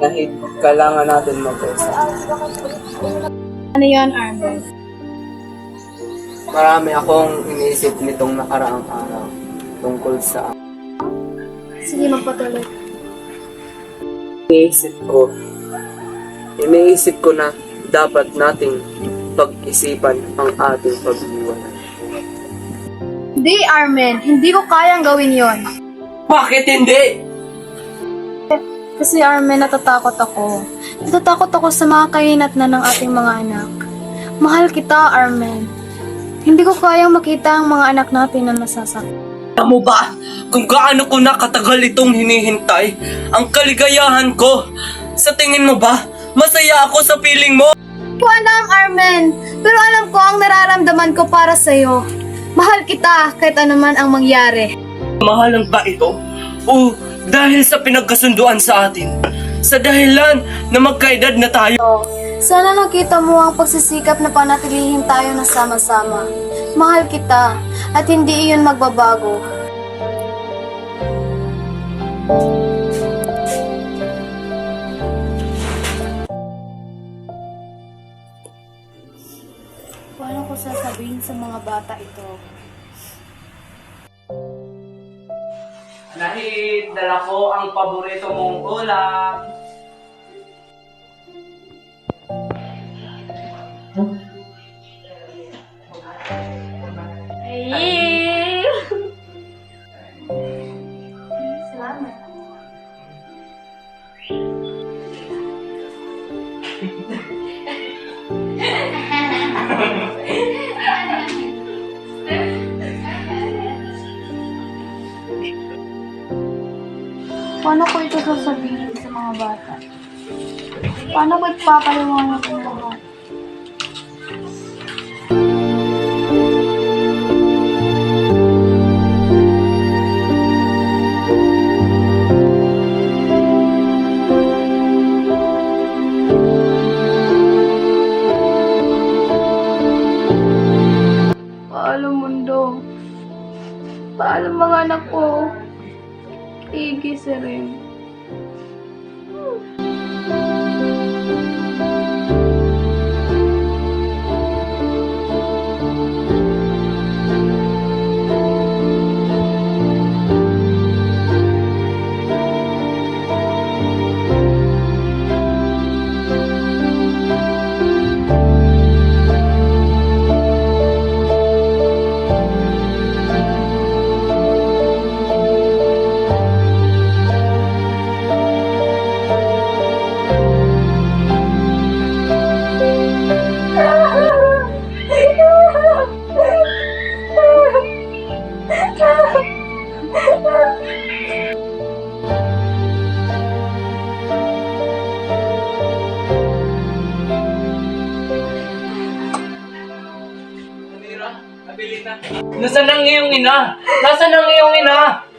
Dahil kailangan natin mag-isa. Ano yun, Arvin? Marami akong iniisip nitong nakaraang araw tungkol sa Sige, magpatuloy. iniisip ko. Iniisip ko na dapat nating pag-isipan ang ating pag-iwanan. Hindi, Armen. Hindi ko kayang gawin yon. Bakit hindi? Kasi, Armen, natatakot ako. Natatakot ako sa mga kahinat na ng ating mga anak. Mahal kita, Armen. Hindi ko kayang makita ang mga anak natin na nasasaktan. Alam mo ba kung gaano ko na katagal itong hinihintay ang kaligayahan ko? Sa tingin mo ba, masaya ako sa piling mo? Ko alam, Armen. Pero alam ko ang nararamdaman ko para sa'yo. Mahal kita kahit anuman ang mangyari. Mahalang ba ito? O dahil sa pinagkasunduan sa atin? Sa dahilan na magkaedad na tayo? Sana nakita mo ang pagsisikap na panatilihin tayo na sama-sama. Mahal kita at hindi iyon magbabago. Paano ko sasabihin sa mga bata ito? Nahid, dala ko ang paborito mong ulam. Paano ko ito sasabihin sa mga bata? Paano ko ipapaliwanag ang lahat? Paalam mundo. Paalam mga anak ko. Igis rin. Nasaan ang iyong ina? Nasaan ang iyong ina?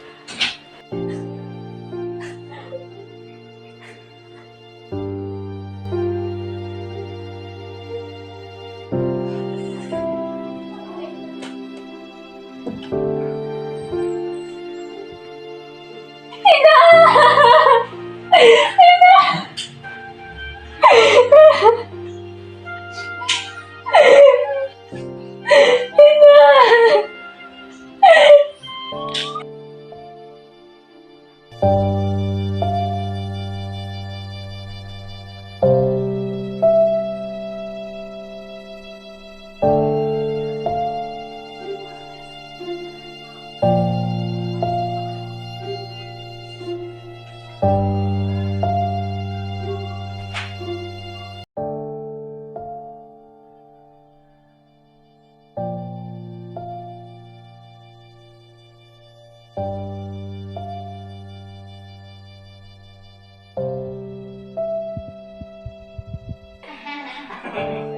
Thank you.